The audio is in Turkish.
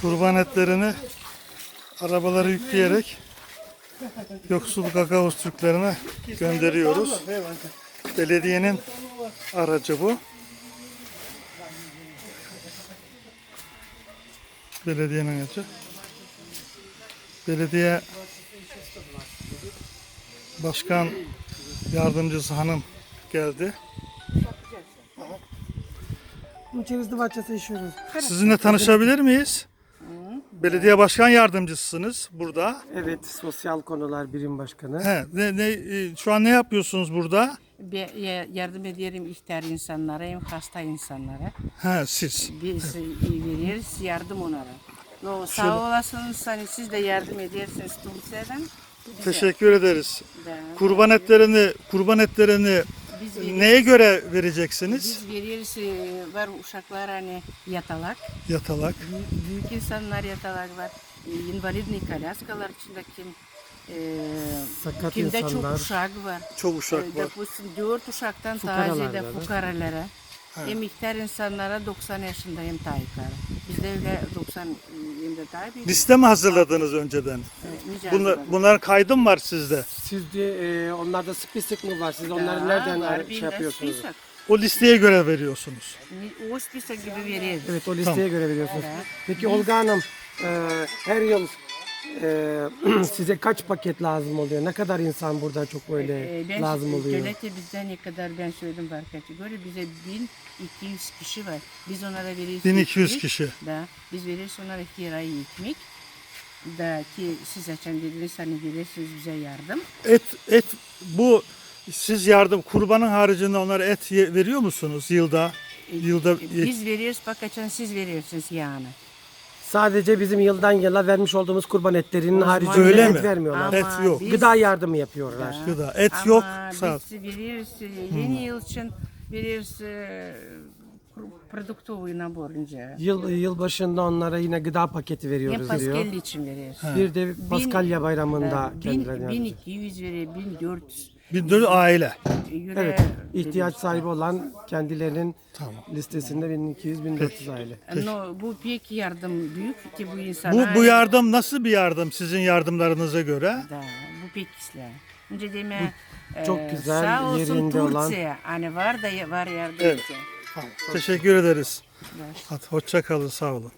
kurban etlerini arabalara yükleyerek yoksul Gagavuz Türklerine gönderiyoruz. Belediyenin aracı bu. Belediyenin aracı. Belediye Başkan Yardımcısı hanım geldi. Bunun cevizli bahçesi yaşıyoruz. Sizinle tanışabilir miyiz? Belediye başkan yardımcısınız burada. Evet, sosyal konular birim başkanı. He, ne, ne, e, şu an ne yapıyorsunuz burada? Bir e, yardım ederim ihtiyar insanlara hasta insanlara. He, siz. Biz iyi veririz yardım onlara. Yo, Şöyle- sağ olasınız hani siz de yardım edersiniz kimseden. Teşekkür ederiz. Ben- Kurban etlerini, kurban etlerini Biz veririz, neye göre vereceksiniz? biz veririz e, var uşaklar hani yatalak. Yatalak. Büyük, büyük insanlar yatalak var. E, invalidni kolyaskalar içinde kim e, Sakat kimde çok insanlar. uşak var. Çok uşak E, var. Допустим, dört uşaktan Fukaralar taze de yani. fukaralara. Hem ihtiyar insanlara 90 yaşında hem daha yukarı. Bizde öyle 90 hem de daha bir. Liste mi hazırladınız önceden? e, Bunlar, hazırladık. bunların kaydı mı var sizde? Sizde e, onlarda spesifik mi var? Siz onları nereden var, şey yapıyorsunuz? spisak. O listeye göre veriyorsunuz. O spisak gibi veririz. Evet, o listeye göre veriyorsunuz. Peki Olga Hanım, e, her yıl e, size kaç paket lazım oluyor? Ne kadar insan burada çok böyle E, ben lazım oluyor? Devlete bizden ne kadar ben söyledim var kategori. Bize 1200 kişi var. Biz onlara veririz. 1200 ekmek. kişi. Da, biz veririz onlara kirayı ekmek. Da ki siz açan dediniz hani gelirsiniz bize yardım. Et, et bu siz yardım kurbanın haricinde onlara et ye- veriyor musunuz yılda? E, Yılda Biz veriyoruz bak açan siz veriyorsunuz yani. Sadece bizim yıldan yıla vermiş olduğumuz kurban etlerinin haricinde Öyle et mi? vermiyorlar. Ama Et yok. biz- Gıda yardımı yapıyorlar. Gıda. Et Ama yok. Sağ ol. biz veriyoruz e, yeni yıl için veriyoruz e, продуктовый nabor önce. Yıl yıl başında onlara yine gıda paketi Hem veriyoruz diyor. Paskalya için veriyoruz. Bir de Paskalya bayramında Bin, kendilerine bin, yardım. 1200 veriyor, 1400 Bir dört aile. euro Evet, ihtiyaç sahibi olan kendilerinin Tamam. listesinde 1200-1400 aile. No, bu pek yardım büyük ki bu Bu insana. bu yardım nasıl bir yardım sizin yardımlarınıza göre? Da, bu pek işler. Önce deme çok güzel, sağ olsun yerinde olan- Turция. Hani var da var yardım Evet. için. Teşekkür ederiz. Hadi hoşça kalın, sağ olun.